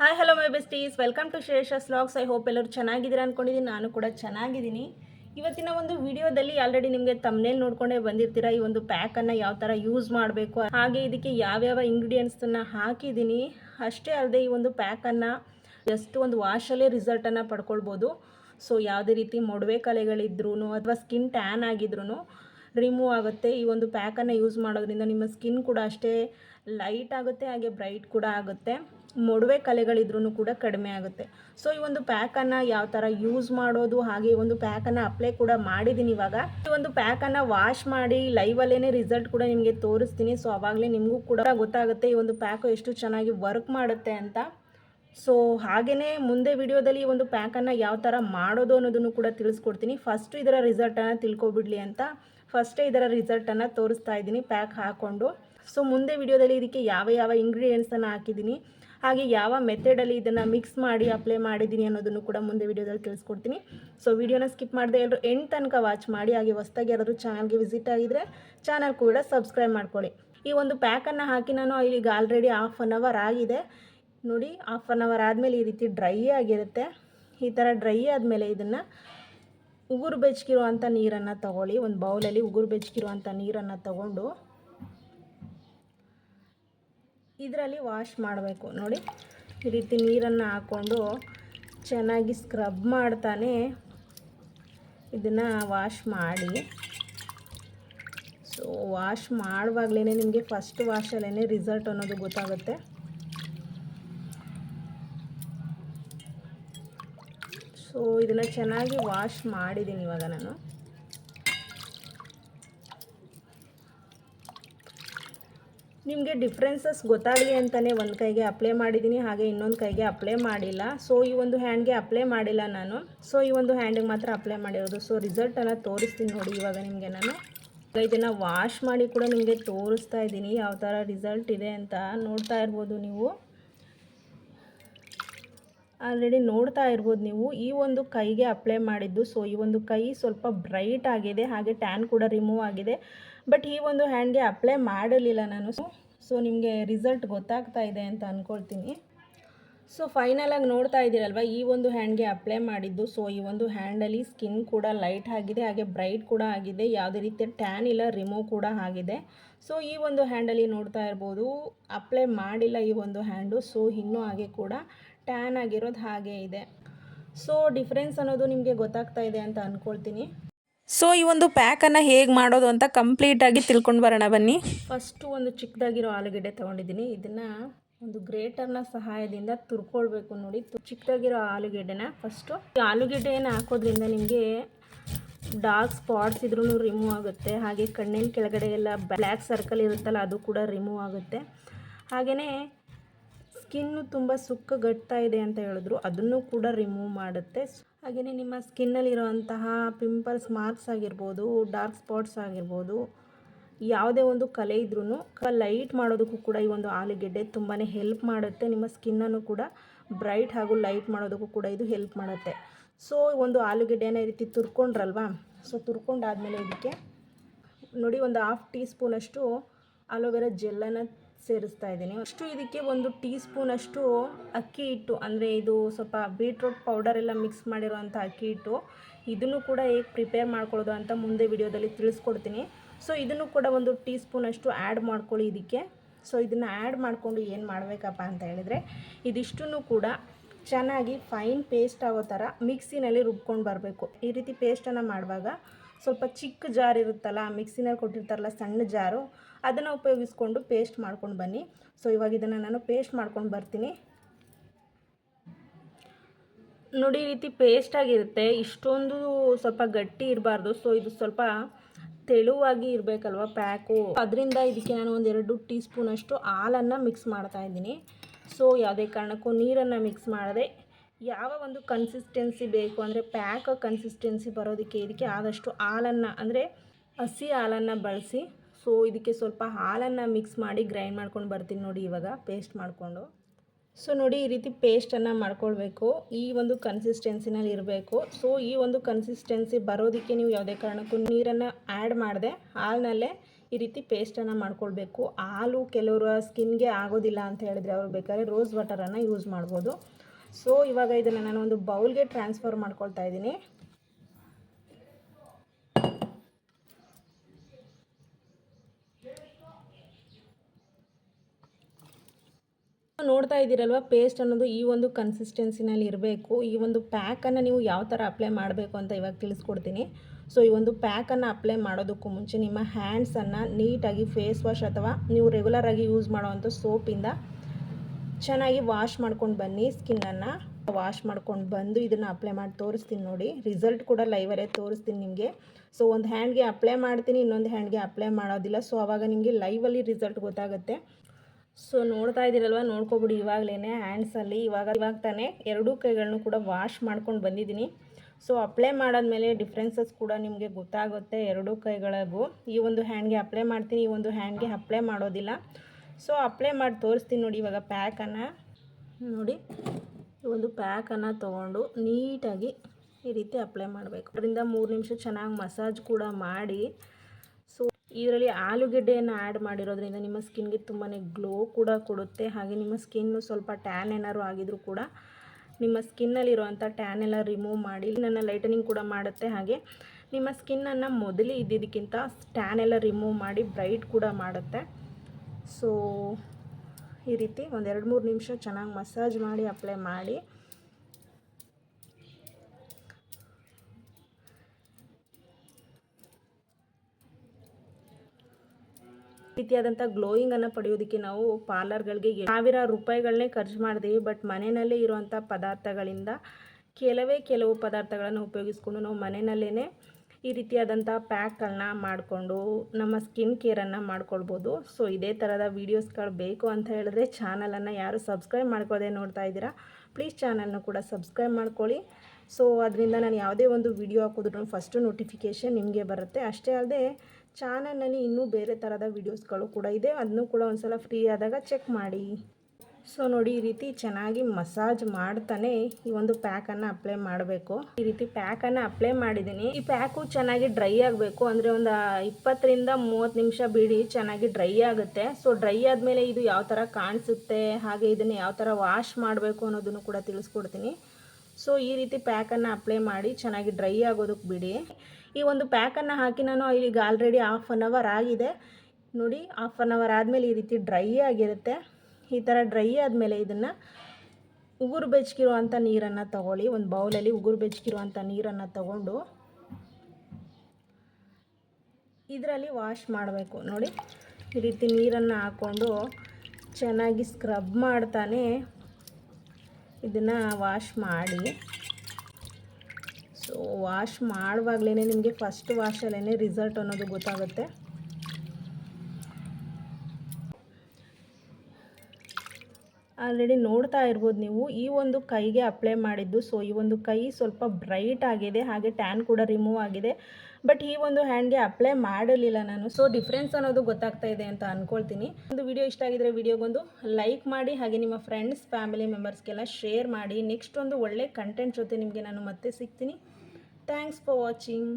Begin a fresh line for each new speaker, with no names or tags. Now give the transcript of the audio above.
Hi hello my besties welcome to Shresha's vlogs I hope ಎಲ್ಲರೂ ಚೆನ್ನಾಗಿದ್ದೀರಾ ಅಂದ್ಕೊಂಡಿದ್ದೀನಿ ನಾನು ಕೂಡ ಚೆನ್ನಾಗಿದ್ದೀನಿ. ಇವತ್ತಿನ ಒಂದು ವಿಡಿಯೋದಲ್ಲಿ ಆಲ್ರೆಡಿ ನಿಮಗೆ ತಮ್ಮನೇಲಿ ನೋಡ್ಕೊಂಡೇ ಬಂದಿರ್ತೀರಾ. ಈ ಒಂದು ಪ್ಯಾಕನ್ನು ಯಾವ ಥರ ಯೂಸ್ ಮಾಡಬೇಕು, ಹಾಗೆ ಇದಕ್ಕೆ ಯಾವ್ಯಾವ ಇಂಗ್ರೀಡಿಯೆಂಟ್ಸನ್ನು ಹಾಕಿದ್ದೀನಿ. ಅಷ್ಟೇ ಅಲ್ಲದೆ ಈ ಒಂದು ಪ್ಯಾಕನ್ನು ಜಸ್ಟ್ ಒಂದು ವಾಶಲ್ಲೇ ರಿಸಲ್ಟನ್ನು ಪಡ್ಕೊಳ್ಬೋದು. ಸೊ ಯಾವುದೇ ರೀತಿ ಮೊಡವೆ ಕಲೆಗಳಿದ್ರೂ, ಅಥವಾ ಸ್ಕಿನ್ ಟ್ಯಾನ್ ಆಗಿದ್ರೂ ರಿಮೂವ್ ಆಗುತ್ತೆ. ಈ ಒಂದು ಪ್ಯಾಕನ್ನು ಯೂಸ್ ಮಾಡೋದ್ರಿಂದ ನಿಮ್ಮ ಸ್ಕಿನ್ ಕೂಡ ಅಷ್ಟೇ ಲೈಟ್ ಆಗುತ್ತೆ, ಹಾಗೆ ಬ್ರೈಟ್ ಕೂಡ ಆಗುತ್ತೆ. ಮೊಡವೆ ಕಲೆಗಳಿದ್ರೂ ಕೂಡ ಕಡಿಮೆ ಆಗುತ್ತೆ. ಸೊ ಈ ಒಂದು ಪ್ಯಾಕನ್ನು ಯಾವ ಥರ ಯೂಸ್ ಮಾಡೋದು, ಹಾಗೆ ಈ ಒಂದು ಪ್ಯಾಕನ್ನು ಅಪ್ಲೈ ಕೂಡ ಮಾಡಿದ್ದೀನಿ ಇವಾಗ. ಈ ಒಂದು ಪ್ಯಾಕನ್ನು ವಾಶ್ ಮಾಡಿ ಲೈವಲ್ಲೇ ರಿಸಲ್ಟ್ ಕೂಡ ನಿಮಗೆ ತೋರಿಸ್ತೀನಿ. ಸೊ ಅವಾಗಲೇ ನಿಮಗೂ ಕೂಡ ಗೊತ್ತಾಗುತ್ತೆ ಈ ಒಂದು ಪ್ಯಾಕು ಎಷ್ಟು ಚೆನ್ನಾಗಿ ವರ್ಕ್ ಮಾಡುತ್ತೆ ಅಂತ. ಸೊ ಹಾಗೆಯೇ ಮುಂದೆ ವಿಡಿಯೋದಲ್ಲಿ ಈ ಒಂದು ಪ್ಯಾಕನ್ನು ಯಾವ ಥರ ಮಾಡೋದು ಅನ್ನೋದನ್ನು ಕೂಡ ತಿಳಿಸ್ಕೊಡ್ತೀನಿ. ಫಸ್ಟು ಇದರ ರಿಸಲ್ಟನ್ನು ತಿಳ್ಕೊಬಿಡ್ಲಿ ಅಂತ. ಫಸ್ಟೇ ಇದರ ರಿಸಲ್ಟನ್ನು ತೋರಿಸ್ತಾ ಇದ್ದೀನಿ ಪ್ಯಾಕ್ ಹಾಕ್ಕೊಂಡು ಸೊ ಮುಂದೆ ವಿಡಿಯೋದಲ್ಲಿ ಇದಕ್ಕೆ ಯಾವ ಯಾವ ಇಂಗ್ರೀಡಿಯೆಂಟ್ಸನ್ನು ಹಾಕಿದ್ದೀನಿ. ಹಾಗೆ ಯಾವ ಮೆಥಡಲ್ಲಿ ಇದನ್ನು ಮಿಕ್ಸ್ ಮಾಡಿ ಅಪ್ಲೈ ಮಾಡಿದ್ದೀನಿ ಅನ್ನೋದನ್ನು ಕೂಡ ಮುಂದೆ ವಿಡಿಯೋದಲ್ಲಿ ತಿಳಿಸ್ಕೊಡ್ತೀನಿ. ಸೊ ವಿಡಿಯೋನ ಸ್ಕಿಪ್ ಮಾಡದೆ ಎಲ್ಲರೂ ಎಂಡ್ ತನಕ ವಾಚ್ ಮಾಡಿ, ಹಾಗೆ ಹೊಸ್ದಾಗಿ ಯಾರಾದರೂ ಚಾನಲ್ಗೆ ವಿಸಿಟ್ ಆಗಿದರೆ ಚಾನಲ್ ಕೂಡ ಸಬ್ಸ್ಕ್ರೈಬ್ ಮಾಡ್ಕೊಳ್ಳಿ. ಈ ಒಂದು ಪ್ಯಾಕನ್ನು ಹಾಕಿ ನಾನು ಈಗ ಆಲ್ರೆಡಿ ಹಾಫ್ ಆನ್ ಅವರ್ ಆಗಿದೆ. ನೋಡಿ ಹಾಫ್ ಆನ್ ಅವರ್ ಆದಮೇಲೆ ಈ ರೀತಿ ಡ್ರೈ ಆಗಿರುತ್ತೆ. ಈ ಥರ ಡ್ರೈ ಆದಮೇಲೆ ಇದನ್ನು ಉಗುರು ಬೆಚ್ಚಗಿರುವಂಥ ನೀರನ್ನು ತಗೊಳ್ಳಿ. ಒಂದು ಬೌಲಲ್ಲಿ ಉಗುರು ಬೆಚ್ಚಗಿರುವಂಥ ನೀರನ್ನು ತಗೊಂಡು ಇದರಲ್ಲಿ ವಾಶ್ ಮಾಡಬೇಕು. ನೋಡಿ, ಈ ರೀತಿ ನೀರನ್ನು ಹಾಕ್ಕೊಂಡು ಚೆನ್ನಾಗಿ ಸ್ಕ್ರಬ್ ಮಾಡ್ತಾನೆ. ಇದನ್ನು ವಾಶ್ ಮಾಡಿ. ಸೊ ವಾಶ್ ಮಾಡುವಾಗಲೇ ನಿಮಗೆ ಫಸ್ಟ್ ವಾಶಲ್ಲೇ ರಿಸಲ್ಟ್ ಅನ್ನೋದು ಗೊತ್ತಾಗುತ್ತೆ. ಸೊ ಇದನ್ನು ಚೆನ್ನಾಗಿ ವಾಶ್ ಮಾಡಿದ್ದೀನಿ ಇವಾಗ ನಾನು. ನಿಮಗೆ ಡಿಫ್ರೆನ್ಸಸ್ ಗೊತ್ತಾಗಲಿ ಅಂತಲೇ ಒಂದು ಕೈಗೆ ಅಪ್ಲೈ ಮಾಡಿದ್ದೀನಿ ಹಾಗೆ ಇನ್ನೊಂದು ಕೈಗೆ ಅಪ್ಲೈ ಮಾಡಿಲ್ಲ. ಸೊ ಈ ಒಂದು ಹ್ಯಾಂಡ್ಗೆ ಅಪ್ಲೈ ಮಾಡಿಲ್ಲ ನಾನು. ಸೊ ಈ ಒಂದು ಹ್ಯಾಂಡಿಗೆ ಮಾತ್ರ ಅಪ್ಲೈ ಮಾಡಿರೋದು. ಸೊ ರಿಸಲ್ಟನ್ನು ತೋರಿಸ್ತೀನಿ ನೋಡಿ ಇವಾಗ ನಿಮಗೆ ನಾನು. ಇದನ್ನು ವಾಶ್ ಮಾಡಿ ಕೂಡ ನಿಮಗೆ ತೋರಿಸ್ತಾ ಇದ್ದೀನಿ ಯಾವ ಥರ ರಿಸಲ್ಟ್ ಇದೆ ಅಂತ ನೋಡ್ತಾ ಇರ್ಬೋದು ನೀವು. ಆಲ್ರೆಡಿ ನೋಡ್ತಾ ಇರ್ಬೋದು ನೀವು. ಈ ಒಂದು ಕೈಗೆ ಅಪ್ಲೈ ಮಾಡಿದ್ದು. ಸೊ ಈ ಒಂದು ಕೈ ಸ್ವಲ್ಪ ಬ್ರೈಟ್ ಆಗಿದೆ. ಹಾಗೆ ಟ್ಯಾನ್ ಕೂಡ ರಿಮೂವ್ ಆಗಿದೆ. ಬಟ್ ಈ ಒಂದು ಹ್ಯಾಂಡ್ಗೆ ಅಪ್ಲೈ ಮಾಡಲಿಲ್ಲ ನಾನು. ಸೊ ನಿಮಗೆ ರಿಸಲ್ಟ್ ಗೊತ್ತಾಗ್ತಾ ಇದೆ ಅಂತ ಅಂದ್ಕೊಳ್ತೀನಿ ಸೊ ಫೈನಲಾಗಿ ನೋಡ್ತಾ ಇದ್ದೀರಲ್ವ, ಈ ಒಂದು ಹ್ಯಾಂಡ್ಗೆ ಅಪ್ಲೈ ಮಾಡಿದ್ದು. ಸೊ ಈ ಒಂದು ಹ್ಯಾಂಡಲ್ಲಿ ಸ್ಕಿನ್ ಕೂಡ ಲೈಟ್ ಆಗಿದೆ, ಹಾಗೆ ಬ್ರೈಟ್ ಕೂಡ ಆಗಿದೆ. ಯಾವುದೇ ರೀತಿಯ ಟ್ಯಾನ್ ಇಲ್ಲ ರಿಮೂವ್ ಕೂಡ ಆಗಿದೆ. ಸೊ ಈ ಒಂದು ಹ್ಯಾಂಡಲ್ಲಿ ನೋಡ್ತಾ ಇರ್ಬೋದು ಅಪ್ಲೈ ಮಾಡಿಲ್ಲ ಈ ಒಂದು ಹ್ಯಾಂಡು ಸೊ ಇನ್ನೂ ಹಾಗೆ ಕೂಡ ಟ್ಯಾನ್ ಆಗಿರೋದು ಹಾಗೆ ಇದೆ. ಸೊ ಡಿಫ್ರೆನ್ಸ್ ಅನ್ನೋದು ನಿಮಗೆ ಗೊತ್ತಾಗ್ತಾ ಇದೆ ಅಂತ ಅಂದ್ಕೊಳ್ತೀನಿ
ಸೊ ಈ ಒಂದು ಪ್ಯಾಕನ್ನು ಹೇಗೆ ಮಾಡೋದು ಅಂತ ಕಂಪ್ಲೀಟಾಗಿ ತಿಳ್ಕೊಂಡು ಬರೋಣ ಬನ್ನಿ.
ಫಸ್ಟು ಒಂದು ಚಿಕ್ಕದಾಗಿರೋ ಆಲೂಗಡ್ಡೆ ತೊಗೊಂಡಿದ್ದೀನಿ. ಇದನ್ನು ಒಂದು ಗ್ರೇಟರ್ನ ಸಹಾಯದಿಂದ ತುರ್ಕೊಳ್ಬೇಕು ನೋಡಿ. ಚಿಕ್ಕದಾಗಿರೋ ಆಲೂಗೆಡ್ಡೆನ ಫಸ್ಟು ಈ ಆಲೂಗೆಡ್ಡೆಯನ್ನು ಹಾಕೋದ್ರಿಂದ ನಿಮಗೆ ಡಾರ್ಕ್ ಸ್ಪಾಟ್ಸ್ ಇದ್ರೂ ರಿಮೂವ್ ಆಗುತ್ತೆ. ಹಾಗೆ ಕಣ್ಣಿನ ಕೆಳಗಡೆ ಎಲ್ಲ ಬ್ಲ್ಯಾಕ್ ಸರ್ಕಲ್ ಇರುತ್ತಲ್ಲ, ಅದು ಕೂಡ ರಿಮೂವ್ ಆಗುತ್ತೆ. ಹಾಗೆಯೇ ಸ್ಕಿನ್ನು ತುಂಬ ಸುಕ್ಕಗಟ್ತಾ ಇದೆ ಅಂತ ಹೇಳಿದ್ರು. ಅದನ್ನು ಕೂಡ ರಿಮೂವ್ ಮಾಡುತ್ತೆ. ಹಾಗೆಯೇ ನಿಮ್ಮ ಸ್ಕಿನ್ನಲ್ಲಿರುವಂತಹ ಪಿಂಪಲ್ಸ್ ಮಾರ್ಕ್ಸ್ ಆಗಿರ್ಬೋದು ಡಾರ್ಕ್ ಸ್ಪಾಟ್ಸ್ ಆಗಿರ್ಬೋದು, ಯಾವುದೇ ಒಂದು ಕಲೆ ಇದ್ರೂ ಲೈಟ್ ಮಾಡೋದಕ್ಕೂ ಕೂಡ ಈ ಒಂದು ಆಲೂಗೆಡ್ಡೆ ತುಂಬಾ ಹೆಲ್ಪ್ ಮಾಡುತ್ತೆ. ನಿಮ್ಮ ಸ್ಕಿನ್ನನ್ನು ಕೂಡ ಬ್ರೈಟ್ ಹಾಗೂ ಲೈಟ್ ಮಾಡೋದಕ್ಕೂ ಕೂಡ ಇದು ಹೆಲ್ಪ್ ಮಾಡುತ್ತೆ. ಸೊ ಒಂದು ಆಲೂಗೆಡ್ಡೆನ ಈ ರೀತಿ ತುರ್ಕೊಂಡ್ರಲ್ವಾ? ಸೊ ತುರ್ಕೊಂಡಾದಮೇಲೆ ಇದಕ್ಕೆ ನೋಡಿ ಒಂದು ಹಾಫ್ ಟೀ ಸ್ಪೂನಷ್ಟು ಅಲೋವೆರಾ ಜೆಲ್ಲನ್ನು ಸೇರಿಸ್ತಾ ಇದ್ದೀನಿ. ಅಷ್ಟು ಇದಕ್ಕೆ ಒಂದು ಟೀ ಸ್ಪೂನಷ್ಟು ಅಕ್ಕಿ ಹಿಟ್ಟು, ಅಂದರೆ ಇದು ಸ್ವಲ್ಪ ಬೀಟ್ರೂಟ್ ಪೌಡರ್ ಎಲ್ಲ ಮಿಕ್ಸ್ ಮಾಡಿರೋವಂಥ ಅಕ್ಕಿ ಹಿಟ್ಟು, ಇದನ್ನು ಕೂಡ ಹೇಗೆ ಪ್ರಿಪೇರ್ ಮಾಡ್ಕೊಳ್ಳೋದು ಅಂತ ಮುಂದೆ ವಿಡಿಯೋದಲ್ಲಿ ತಿಳಿಸ್ಕೊಡ್ತೀನಿ. ಸೊ, ಇದನ್ನು ಕೂಡ ಒಂದು ಟೀ ಸ್ಪೂನಷ್ಟು ಆ್ಯಡ್ ಮಾಡ್ಕೊಳ್ಳಿ ಇದಕ್ಕೆ. ಸೊ, ಇದನ್ನು ಆ್ಯಡ್ ಮಾಡಿಕೊಂಡು ಏನು ಮಾಡಬೇಕಪ್ಪ ಅಂತ ಹೇಳಿದರೆ ಇದಿಷ್ಟು ಕೂಡ ಚೆನ್ನಾಗಿ ಫೈನ್ ಪೇಸ್ಟ್ ಆಗೋ ಥರ ಮಿಕ್ಸಿನಲ್ಲಿ ರುಬ್ಕೊಂಡು ಬರಬೇಕು. ಈ ರೀತಿ ಪೇಸ್ಟನ್ನು ಮಾಡುವಾಗ ಸ್ವಲ್ಪ ಚಿಕ್ಕ ಜಾರ್ ಇರುತ್ತಲ್ಲ ಮಿಕ್ಸಿನಲ್ಲಿ ಕೊಟ್ಟಿರ್ತಾರಲ್ಲ ಸಣ್ಣ ಜಾರು, ಅದನ್ನು ಉಪಯೋಗಿಸ್ಕೊಂಡು ಪೇಸ್ಟ್ ಮಾಡ್ಕೊಂಡು ಬನ್ನಿ. ಸೊ ಇವಾಗ ಇದನ್ನು ನಾನು ಪೇಸ್ಟ್ ಮಾಡ್ಕೊಂಡು ಬರ್ತೀನಿ. ನೋಡಿ, ಈ ರೀತಿ ಪೇಸ್ಟಾಗಿರುತ್ತೆ ಇಷ್ಟೊಂದು ಸ್ವಲ್ಪ ಗಟ್ಟಿ ಇರಬಾರ್ದು. ಸೊ ಇದು ಸ್ವಲ್ಪ ತೆಳುವಾಗಿ ಇರಬೇಕಲ್ವ ಪ್ಯಾಕು? ಅದರಿಂದ ಇದಕ್ಕೆ ನಾನು ಒಂದೆರಡು ಟೀ ಸ್ಪೂನಷ್ಟು ಹಾಲನ್ನು ಮಿಕ್ಸ್ ಮಾಡ್ತಾ ಇದ್ದೀನಿ. ಸೊ ಯಾವುದೇ ಕಾರಣಕ್ಕೂ ನೀರನ್ನು ಮಿಕ್ಸ್ ಮಾಡದೆ ಯಾವ ಒಂದು ಕನ್ಸಿಸ್ಟೆನ್ಸಿ ಬೇಕು ಅಂದರೆ ಪ್ಯಾಕ್ ಕನ್ಸಿಸ್ಟೆನ್ಸಿ ಬರೋದಕ್ಕೆ ಇದಕ್ಕೆ ಆದಷ್ಟು ಹಾಲನ್ನು ಅಂದರೆ ಹಸಿ ಹಾಲನ್ನು ಬಳಸಿ ಸೊ ಇದಕ್ಕೆ ಸ್ವಲ್ಪ ಹಾಲನ್ನು ಮಿಕ್ಸ್ ಮಾಡಿ ಗ್ರೈಂಡ್ ಮಾಡ್ಕೊಂಡು ಬರ್ತೀನಿ ನೋಡಿ ಇವಾಗ ಪೇಸ್ಟ್ ಮಾಡಿಕೊಂಡು. ಸೊ ನೋಡಿ ಈ ರೀತಿ ಪೇಸ್ಟನ್ನು ಮಾಡ್ಕೊಳ್ಬೇಕು, ಈ ಒಂದು ಕನ್ಸಿಸ್ಟೆನ್ಸಿನಲ್ಲಿ ಇರಬೇಕು. ಸೊ ಈ ಒಂದು ಕನ್ಸಿಸ್ಟೆನ್ಸಿ ಬರೋದಕ್ಕೆ ನೀವು ಯಾವುದೇ ಕಾರಣಕ್ಕೂ ನೀರನ್ನು ಆ್ಯಡ್ ಮಾಡದೆ, ಹಾಲಿನಲ್ಲೇ ಈ ರೀತಿ ಪೇಸ್ಟನ್ನು ಮಾಡ್ಕೊಳ್ಬೇಕು. ಹಾಲು ಕೆಲವರು ಸ್ಕಿನ್ಗೆ ಆಗೋದಿಲ್ಲ ಅಂತ ಹೇಳಿದ್ರೆ ಅವರು ಬೇಕಾದ್ರೆ ರೋಸ್ ವಾಟರನ್ನು ಯೂಸ್ ಮಾಡ್ಬೋದು. ಸೊ ಇವಾಗ ಇದನ್ನು ನಾನು ಒಂದು ಬೌಲ್ಗೆ ಟ್ರಾನ್ಸ್ಫರ್ ಮಾಡ್ಕೊಳ್ತಾ ಇದ್ದೀನಿ. ನೋಡ್ತಾ ಇದ್ದೀರಲ್ವ ಪೇಸ್ಟ್ ಅನ್ನೋದು ಈ ಒಂದು ಕನ್ಸಿಸ್ಟೆನ್ಸಿನಲ್ಲಿ ಇರಬೇಕು. ಈ ಒಂದು ಪ್ಯಾಕನ್ನು ನೀವು ಯಾವ ಥರ ಅಪ್ಲೈ ಮಾಡಬೇಕು ಅಂತ ಇವಾಗ ತಿಳಿಸ್ಕೊಡ್ತೀನಿ. ಸೊ ಈ ಒಂದು ಪ್ಯಾಕನ್ನು ಅಪ್ಲೈ ಮಾಡೋದಕ್ಕೂ ಮುಂಚೆ ನಿಮ್ಮ ಹ್ಯಾಂಡ್ಸನ್ನು ನೀಟಾಗಿ ಫೇಸ್ ವಾಶ್ ಅಥವಾ ನೀವು ರೆಗ್ಯುಲರಾಗಿ ಯೂಸ್ ಮಾಡೋವಂಥ ಸೋಪಿಂದ ಚೆನ್ನಾಗಿ ವಾಶ್ ಮಾಡ್ಕೊಂಡು ಬನ್ನಿ ಸ್ಕಿನ್ನನ್ನು ವಾಶ್ ಮಾಡ್ಕೊಂಡು ಬಂದು ಇದನ್ನು ಅಪ್ಲೈ ಮಾಡಿ ತೋರಿಸ್ತೀನಿ ನೋಡಿ. ರಿಸಲ್ಟ್ ಕೂಡ ಲೈವರೇ ತೋರಿಸ್ತೀನಿ ನಿಮಗೆ. ಸೊ ಒಂದು ಹ್ಯಾಂಡ್ಗೆ ಅಪ್ಲೈ ಮಾಡ್ತೀನಿ, ಇನ್ನೊಂದು ಹ್ಯಾಂಡ್ಗೆ ಅಪ್ಲೈ ಮಾಡೋದಿಲ್ಲ. ಸೊ ಆವಾಗ ನಿಮಗೆ ಲೈವಲ್ಲಿ ರಿಸಲ್ಟ್ ಗೊತ್ತಾಗುತ್ತೆ. ಸೊ ನೋಡ್ತಾ ಇದ್ದೀರಲ್ವ? ನೋಡ್ಕೊಬಿಡಿ ಇವಾಗಲೇ ಹ್ಯಾಂಡ್ಸಲ್ಲಿ ಇವಾಗ ಇವಾಗ ತಾನೇ ಎರಡೂ ಕೈಗಳನ್ನು ಕೂಡ ವಾಶ್ ಮಾಡ್ಕೊಂಡು ಬಂದಿದ್ದೀನಿ. ಸೊ ಅಪ್ಲೈ ಮಾಡಾದ್ಮೇಲೆ ಡಿಫ್ರೆನ್ಸಸ್ ಕೂಡ ನಿಮಗೆ ಗೊತ್ತಾಗುತ್ತೆ ಎರಡೂ ಕೈಗಳಿಗೂ. ಈ ಒಂದು ಹ್ಯಾಂಡ್ಗೆ ಅಪ್ಲೈ ಮಾಡ್ತೀನಿ, ಈ ಒಂದು ಹ್ಯಾಂಡ್ಗೆ ಅಪ್ಲೈ ಮಾಡೋದಿಲ್ಲ. ಸೊ ಅಪ್ಲೈ ಮಾಡಿ ತೋರಿಸ್ತೀನಿ ನೋಡಿ ಇವಾಗ ಪ್ಯಾಕನ್ನು ನೋಡಿ, ಒಂದು ಪ್ಯಾಕನ್ನು ತೊಗೊಂಡು ನೀಟಾಗಿ ಈ ರೀತಿ ಅಪ್ಲೈ ಮಾಡಬೇಕು. ಅದರಿಂದ ಮೂರು ನಿಮಿಷ ಚೆನ್ನಾಗಿ ಮಸಾಜ್ ಕೂಡ ಮಾಡಿ. ಸೊ ಇದರಲ್ಲಿ ಆಲೂಗೆಡ್ಡೆಯನ್ನು ಆ್ಯಡ್ ಮಾಡಿರೋದ್ರಿಂದ ನಿಮ್ಮ ಸ್ಕಿನ್ಗೆ ತುಂಬಾ ಗ್ಲೋ ಕೂಡ ಕೊಡುತ್ತೆ. ಹಾಗೆ ನಿಮ್ಮ ಸ್ಕಿನ್ನು ಸ್ವಲ್ಪ ಟ್ಯಾನ್ ಏನಾದ್ರು ಆಗಿದ್ರು ಕೂಡ ನಿಮ್ಮ ಸ್ಕಿನ್ನಲ್ಲಿರುವಂಥ ಟ್ಯಾನ್ ಎಲ್ಲ ರಿಮೂವ್ ಮಾಡಿ ನನ್ನ ಲೈಟನಿಂಗ್ ಕೂಡ ಮಾಡುತ್ತೆ. ಹಾಗೆ ನಿಮ್ಮ ಸ್ಕಿನ್ನನ್ನು ಮೊದಲೇ ಇದ್ದಿದ್ದಕ್ಕಿಂತ ಟ್ಯಾನ್ ಎಲ್ಲ ರಿಮೂವ್ ಮಾಡಿ ಬ್ರೈಟ್ ಕೂಡ ಮಾಡುತ್ತೆ. ಸೊ ಈ ರೀತಿ ಒಂದು ಎರಡು ಮೂರು ನಿಮಿಷ ಚೆನ್ನಾಗಿ ಮಸಾಜ್ ಮಾಡಿ ಅಪ್ಲೈ ಮಾಡಿ. ರೀತಿಯಾದಂಥ ಗ್ಲೋಯಿಂಗನ್ನು ಪಡೆಯೋದಕ್ಕೆ ನಾವು ಪಾರ್ಲರ್ಗಳಿಗೆ ಸಾವಿರ ರೂಪಾಯಿಗಳನ್ನೇ ಖರ್ಚು ಮಾಡ್ತೀವಿ. ಬಟ್ ಮನೆಯಲ್ಲೇ ಇರುವಂಥ ಪದಾರ್ಥಗಳಿಂದ ಕೆಲವೇ ಕೆಲವು ಪದಾರ್ಥಗಳನ್ನು ಉಪಯೋಗಿಸ್ಕೊಂಡು ನಾವು ಮನೆಯಲ್ಲೇ ಈ ರೀತಿಯಾದಂಥ ಪ್ಯಾಕ್ಗಳನ್ನ ಮಾಡಿಕೊಂಡು ನಮ್ಮ ಸ್ಕಿನ್ ಕೇರನ್ನು ಮಾಡ್ಕೊಳ್ಬೋದು. ಸೊ, ಇದೇ ಥರದ ವೀಡಿಯೋಸ್ಗಳು ಬೇಕು ಅಂತ ಹೇಳಿದ್ರೆ ಚಾನಲನ್ನು ಯಾರು ಸಬ್ಸ್ಕ್ರೈಬ್ ಮಾಡ್ಕೊಳ್ಳದೆ ನೋಡ್ತಾ ಇದ್ದೀರಾ, ಪ್ಲೀಸ್ ಚಾನಲ್ನ ಕೂಡ ಸಬ್ಸ್ಕ್ರೈಬ್ ಮಾಡ್ಕೊಳ್ಳಿ. ಸೊ, ಅದರಿಂದ ನಾನು ಯಾವುದೇ ಒಂದು ವಿಡಿಯೋ ಹಾಕೋದ್ರೂ ಫಸ್ಟು ನೋಟಿಫಿಕೇಷನ್ ನಿಮಗೆ ಬರುತ್ತೆ. ಅಷ್ಟೇ ಅಲ್ಲದೆ ಚಾನಲ್ನಲ್ಲಿ ಇನ್ನೂ ಬೇರೆ ಥರದ ವೀಡಿಯೋಸ್ಗಳು ಕೂಡ ಇದೆ. ಅದನ್ನು ಕೂಡ ಒಂದ್ಸಲ ಫ್ರೀ ಆದಾಗ ಚೆಕ್ ಮಾಡಿ. ಸೊ ನೋಡಿ, ಈ ರೀತಿ ಚೆನ್ನಾಗಿ ಮಸಾಜ್ ಮಾಡ್ತಾನೆ ಈ ಒಂದು ಪ್ಯಾಕನ್ನು ಅಪ್ಲೈ ಮಾಡಬೇಕು. ಈ ರೀತಿ ಪ್ಯಾಕನ್ನು ಅಪ್ಲೈ ಮಾಡಿದ್ದೀನಿ ಈ ಪ್ಯಾಕು ಚೆನ್ನಾಗಿ ಡ್ರೈ ಆಗಬೇಕು. ಅಂದರೆ ಒಂದು ಇಪ್ಪತ್ತರಿಂದ ಮೂವತ್ತು ನಿಮಿಷ ಬಿಡಿ, ಚೆನ್ನಾಗಿ ಡ್ರೈ ಆಗುತ್ತೆ. ಸೊ ಡ್ರೈ ಆದಮೇಲೆ ಇದು ಯಾವ ಥರ ಕಾಣಿಸುತ್ತೆ, ಹಾಗೆ ಇದನ್ನು ಯಾವ ಥರ ವಾಶ್ ಮಾಡಬೇಕು ಅನ್ನೋದನ್ನು ಕೂಡ ತಿಳಿಸ್ಕೊಡ್ತೀನಿ. ಸೊ ಈ ರೀತಿ ಪ್ಯಾಕನ್ನು ಅಪ್ಲೈ ಮಾಡಿ ಚೆನ್ನಾಗಿ ಡ್ರೈ ಆಗೋದಕ್ಕೆ ಬಿಡಿ. ಈ ಒಂದು ಪ್ಯಾಕನ್ನು ಹಾಕಿ ನಾನು ಇಲ್ಲಿಗೆ ಆಲ್ರೆಡಿ ಹಾಫ್ ಆನ್ ಅವರ್ ಆಗಿದೆ. ನೋಡಿ ಹಾಫ್ ಆನ್ ಅವರ್ ಆದಮೇಲೆ ಈ ರೀತಿ ಡ್ರೈ ಆಗಿರುತ್ತೆ. ಈ ಥರ ಡ್ರೈ ಆದಮೇಲೆ ಇದನ್ನು ಉಗುರು ಬೆಚ್ಚಗಿರುವಂಥ ನೀರನ್ನು ತಗೊಳ್ಳಿ. ಒಂದು ಬೌಲಲ್ಲಿ ಉಗುರು ಬೆಚ್ಚಗಿರುವಂಥ ನೀರನ್ನು ತಗೊಂಡು ಇದರಲ್ಲಿ ವಾಶ್ ಮಾಡಬೇಕು. ನೋಡಿ, ಈ ರೀತಿ ನೀರನ್ನು ಹಾಕ್ಕೊಂಡು ಚೆನ್ನಾಗಿ ಸ್ಕ್ರಬ್ ಮಾಡ್ತಾನೆ ಇದನ್ನು ವಾಶ್ ಮಾಡಿ. ಸೊ ವಾಶ್ ಮಾಡುವಾಗಲೇ ನಿಮಗೆ ಫಸ್ಟ್ ವಾಶಲ್ಲೇ ರಿಸಲ್ಟ್ ಅನ್ನೋದು ಗೊತ್ತಾಗುತ್ತೆ. ಆಲ್ರೆಡಿ ನೋಡ್ತಾ ಇರ್ಬೋದು ನೀವು. ಈ ಒಂದು ಕೈಗೆ ಅಪ್ಲೈ ಮಾಡಿದ್ದು ಸೊ ಈ ಒಂದು ಕೈ ಸ್ವಲ್ಪ ಬ್ರೈಟ್ ಆಗಿದೆ, ಹಾಗೆ ಟ್ಯಾನ್ ಕೂಡ ರಿಮೂವ್ ಆಗಿದೆ. ಬಟ್ ಈ ಒಂದು ಹ್ಯಾಂಡ್ಗೆ ಅಪ್ಲೈ ಮಾಡಲಿಲ್ಲ ನಾನು. ಸೊ ಡಿಫ್ರೆನ್ಸ್ ಅನ್ನೋದು ಗೊತ್ತಾಗ್ತಾ ಇದೆ ಅಂತ ಅಂದ್ಕೊಳ್ತೀನಿ ಒಂದು ವಿಡಿಯೋ ಇಷ್ಟ ಆಗಿದ್ರೆ ವಿಡಿಯೋಗೊಂದು ಲೈಕ್ ಮಾಡಿ, ಹಾಗೆ ನಿಮ್ಮ ಫ್ರೆಂಡ್ಸ್ ಫ್ಯಾಮಿಲಿ ಮೆಂಬರ್ಸ್ಗೆಲ್ಲ ಶೇರ್ ಮಾಡಿ. ನೆಕ್ಸ್ಟ್ ಒಂದು ಒಳ್ಳೆ ಕಂಟೆಂಟ್ ಜೊತೆ ನಿಮಗೆ ನಾನು ಮತ್ತೆ ಸಿಗ್ತೀನಿ. Thanks for watching